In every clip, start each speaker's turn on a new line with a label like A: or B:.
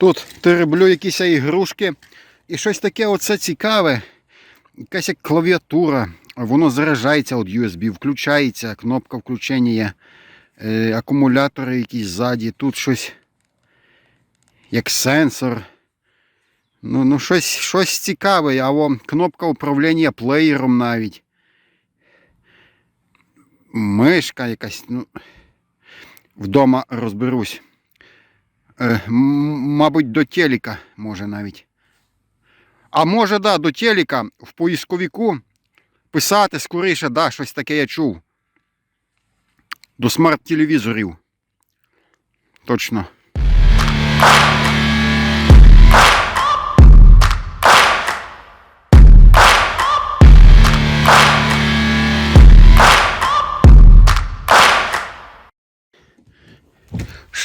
A: Тут тереблю якісь ігрушки. І щось таке оце цікаве. Якась як клавіатура. Воно заряджається від USB, включається, кнопка включення є. Е, акумулятори якісь ззаді. Тут щось як сенсор. Ну, ну щось, щось цікаве, а во, кнопка управління плеєром навіть. Мишка якась. Ну, вдома розберусь. Е, мабуть, до телека, може навіть. А може, да, до телека в поисковику писати скоріше, да, щось таке я чув. До смарт-телевізорів. Точно.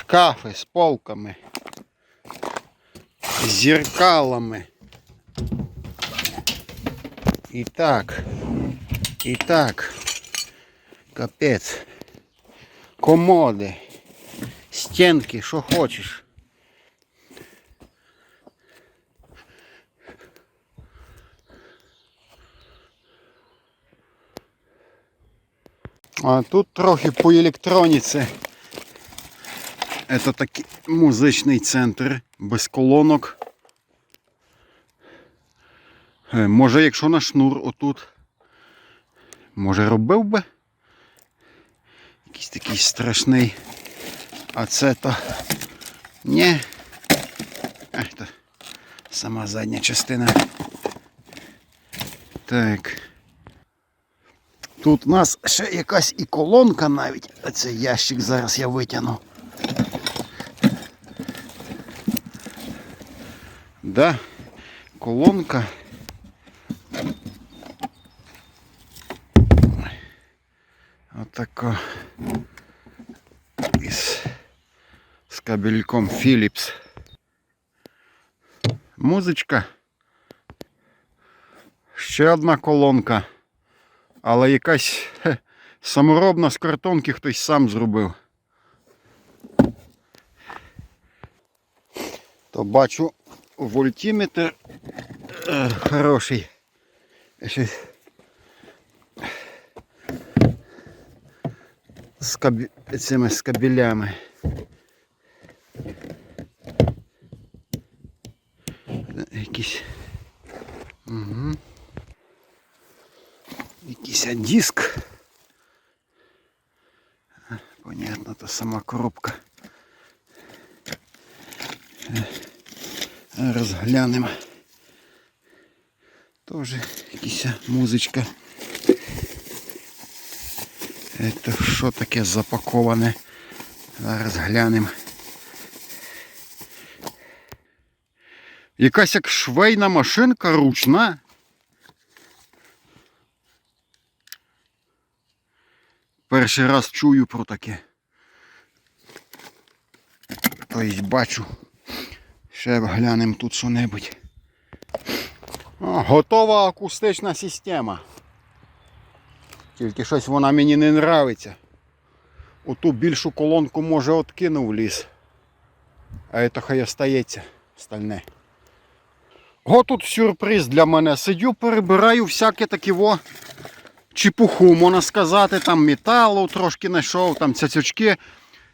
A: Шкафи з полками. З зеркалами. І так. І так. Капець. Комоди. Стінки, що хочеш. А тут трохи по електроніці. Це такий музичний центр без колонок. Е, Може, якщо на шнур отут. Може робив би? Якийсь такий страшний. А це то. Ні. То сама задня частина. Так. Тут у нас ще якась і колонка навіть. А цей ящик зараз я витягну. Да, колонка. Отако. Із, з кабельком Philips. Музичка. Ще одна колонка. Але якась саморобна з картонки хтось сам зробив. То бачу вольтиметр е, хороший. Щось з кабі... цими з кабелями. Якийсь. Угу. Диск. Понятно, то сама коробка. Розглянемо. Тоже якась музичка. Це що таке запаковане? Зараз глянемо. Якась як швейна машинка ручна. Перший раз чую про таке. Тобто бачу. Ще глянемо тут що-небудь. О, готова акустична система. Тільки щось вона мені не нравиться. Оту більшу колонку може откинув ліс. А це хай остається стальне. О, тут сюрприз для мене. Сидю, перебираю всяке таке во чепуху, можна сказати, там металу трошки знайшов, там цяцючки.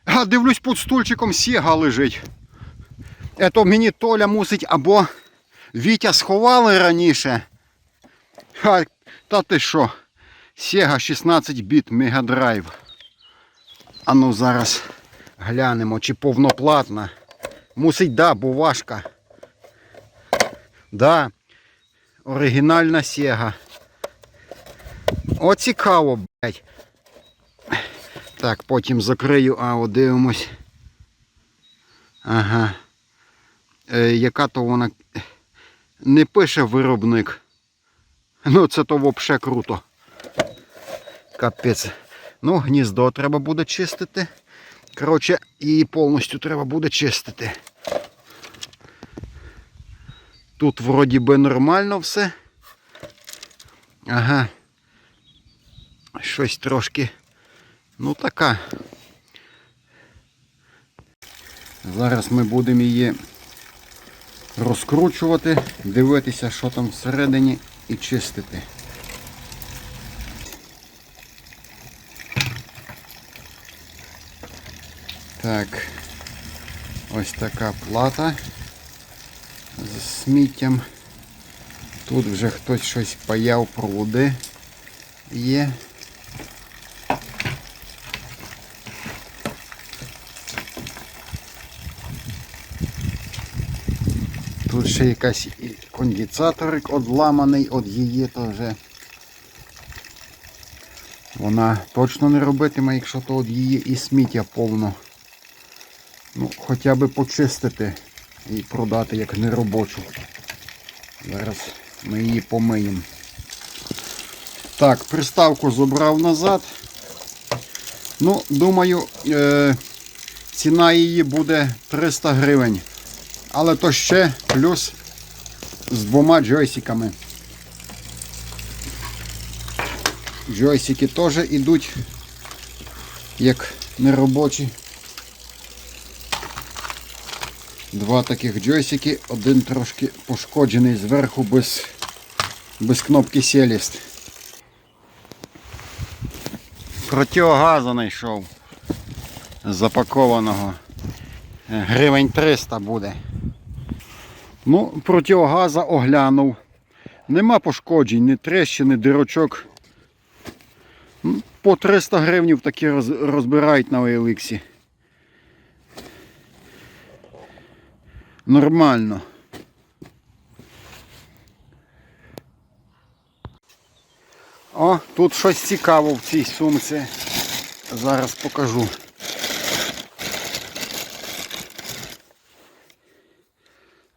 A: А дивлюсь, під стульчиком сіга лежить. Ето мені Толя мусить або Вітя сховали раніше. А, та ти що? Sega 16 біт Drive. А ну зараз глянемо, чи повноплатна. Мусить, да, бо важка. Да. Оригінальна Sega. О, цікаво, блядь. Так, потім закрию, а от дивимось. Ага. Е, яка то вона не пише виробник. Ну, це то взагалі круто. Капець. Ну, гніздо треба буде чистити. Коротше, її повністю треба буде чистити. Тут вроді би нормально все. Ага. Щось трошки. Ну така. Зараз ми будемо її розкручувати, дивитися, що там всередині і чистити. Так, ось така плата з сміттям. Тут вже хтось щось паяв проводи є. Тут ще якась конденсаторик одламаний від її то вже. Вона точно не робитиме, якщо то від її і сміття повно. Ну, хоча б почистити і продати як неробочу. Зараз ми її помиємо. Так, приставку забрав назад. Ну, думаю, е, ціна її буде 300 гривень. Але то ще плюс з двома джойсиками. Джойсики теж йдуть як неробочі. Два таких джойсики, один трошки пошкоджений зверху без, без кнопки Селіст. Противогазу знайшов запакованого. Гривень 300 буде. Ну, противогаза оглянув. Нема пошкоджень, ні трещин, ні дирочок. Ну, По 300 гривень такі розбирають на OLX. Нормально. О, тут щось цікаво в цій сумці. Зараз покажу.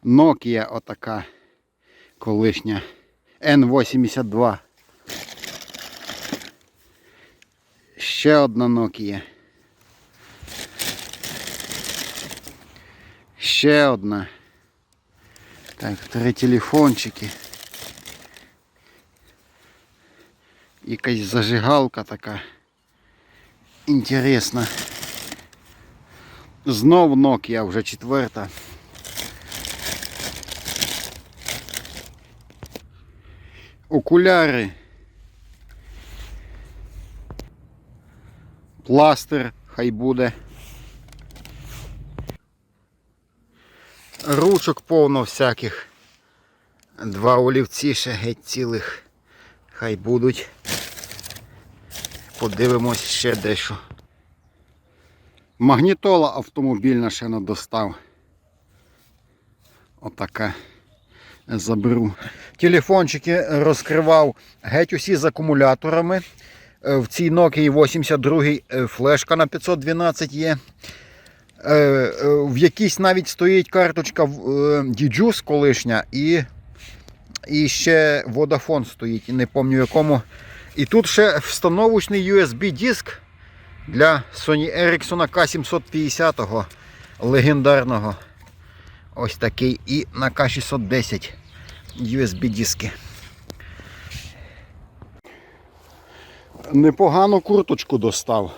A: Nokia отака колишня N82. Ще одна Nokia. Ще одна. Так, три телефончики. Якась зажигалка така. Інтересна. Знов Nokia вже четверта. Окуляри. Пластир хай буде. Ручок повно всяких. Два олівці ще геть цілих. Хай будуть. Подивимось ще дещо. Магнітола автомобільна ще не достав. Отака. Заберу. Телефончики розкривав геть усі з акумуляторами. Е, В цій Nokia 82 е, флешка на 512 є. Е, В якійсь навіть стоїть карточка е, колишня і, і ще Vodafone стоїть, не пам'ятаю якому. І тут ще встановочний USB-диск для Sony Ericsson K750 легендарного. Ось такий і на К610 USB диски. Непогану курточку достав.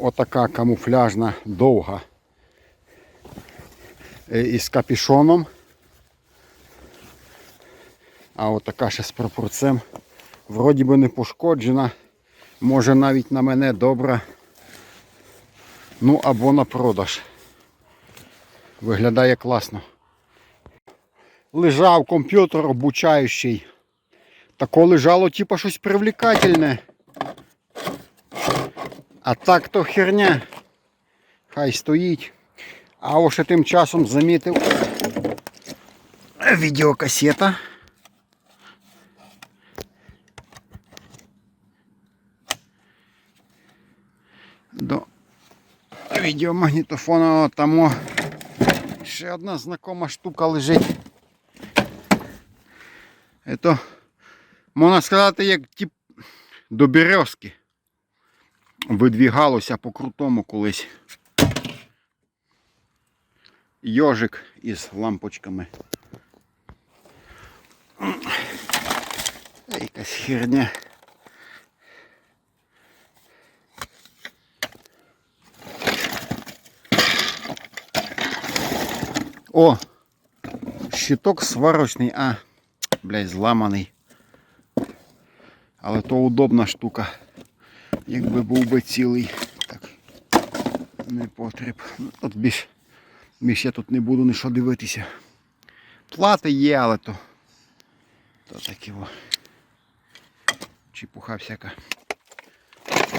A: Отака камуфляжна довга. Е, Із капішоном. А отака ще з прапорцем. Вроді би не пошкоджена. Може навіть на мене добра. Ну або на продаж. Виглядає класно. Лежав комп'ютер обучаючий. Тако лежало типа щось привлекательне. А так то херня. Хай стоїть. А ось я тим часом замітив відеокасета. До відеомагнітофона там ще одна знакома штука лежить. Это, можна сказати, як тип до березки. Видвігалося по крутому колись. Йожик із лампочками. Якась херня. О! щиток сварочний, а, блядь, зламаний. Але то удобна штука. Якби був би цілий. Так. Не потріб. Ну, От більш, більш я тут не буду ні що дивитися. Плати є, але то. То такі во. Чепуха всяка.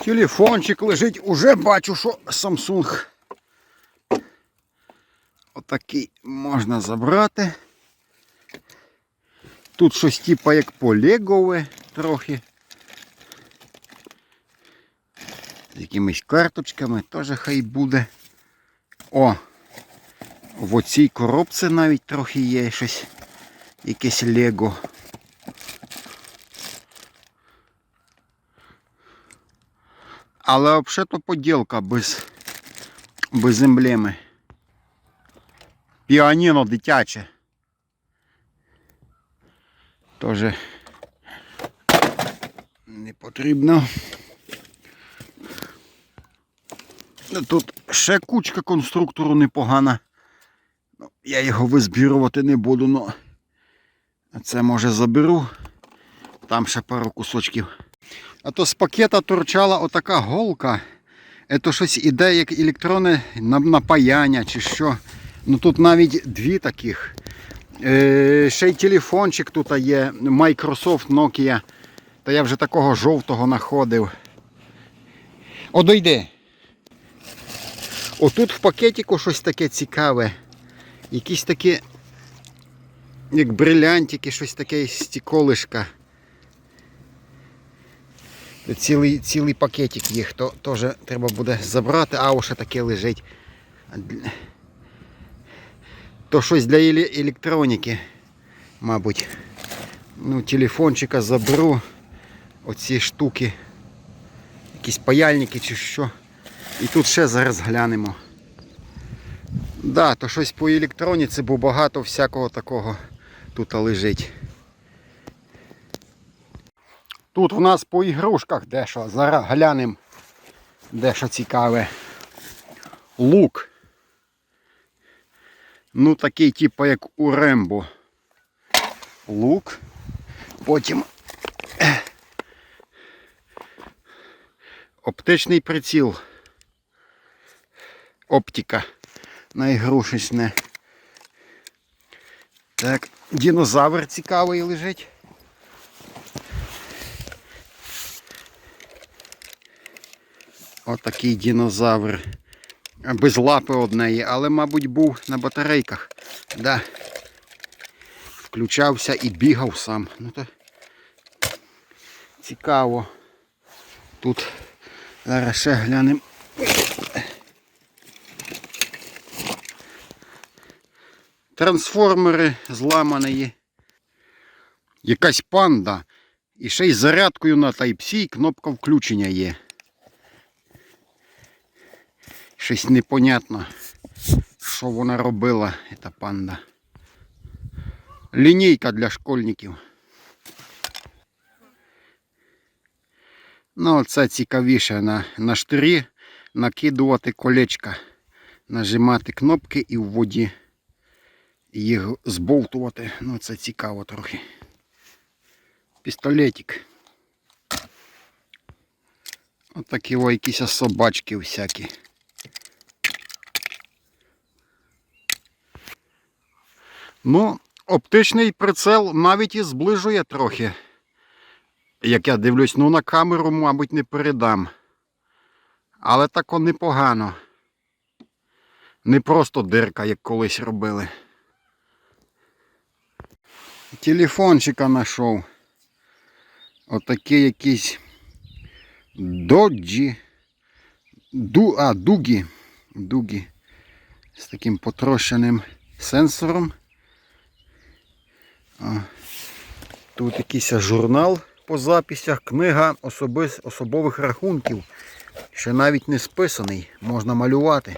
A: Телефончик лежить, уже бачу, що Samsung. Отакий можна забрати. Тут щось типа як полегове трохи. З якимись карточками теж хай буде. О! В оцій коробці навіть трохи є щось. Якесь Лего. Але взагалі то поділка без, без емблеми. Піаніно дитяче. Тоже не потрібно. Ну, Тут ще кучка конструктору непогана. Ну, Я його визбірувати не буду, але це може заберу. Там ще пару кусочків. А то з пакета торчала отака голка. Це щось іде як електронне напаяння чи що. Ну тут навіть дві таких. Е, ще й телефончик тут є. Microsoft Nokia. Та я вже такого жовтого знаходив. Одойди. Отут в пакетику щось таке цікаве. Якісь такі, як брилянтики, щось таке стіколишка. Цілий, цілий пакетик їх, то теж треба буде забрати, а ще таке лежить. То щось для еле- електроніки, мабуть. Ну, телефончика заберу. Оці штуки. Якісь паяльники чи що. І тут ще зараз глянемо. Да, то щось по електроніці, бо багато всякого такого тут лежить. Тут в нас по ігрушках дещо. Зараз глянемо дещо цікаве. Лук. Ну такий типу як у Рембо. Лук. Потім оптичний приціл. Оптика на ігрушечне. Так, динозавр цікавий лежить. Отакий динозавр. Без лапи однеї, але, мабуть, був на батарейках. Да. Включався і бігав сам. Ну то цікаво. Тут зараз ще глянемо. Трансформери зламані. Якась панда. І ще й зарядкою на Type-C кнопка включення є. Щось непонятно, що вона робила, ця панда. Лінійка для школьників. Ну, це цікавіше на, на штирі накидувати колечка, нажимати кнопки і в воді їх збовтувати. Ну, це цікаво трохи. Пістолетик. Отакі о, якісь собачки всякі. Ну, оптичний прицел навіть і зближує трохи. Як я дивлюсь, ну на камеру, мабуть, не передам. Але тако непогано. Не просто дирка, як колись робили. Телефончика знайшов. Отакий якийсь доджі. Ду, а, дугі. Дугі. З таким потрощеним сенсором. Тут якийсь журнал по записях, книга особис, особових рахунків. Ще навіть не списаний, можна малювати.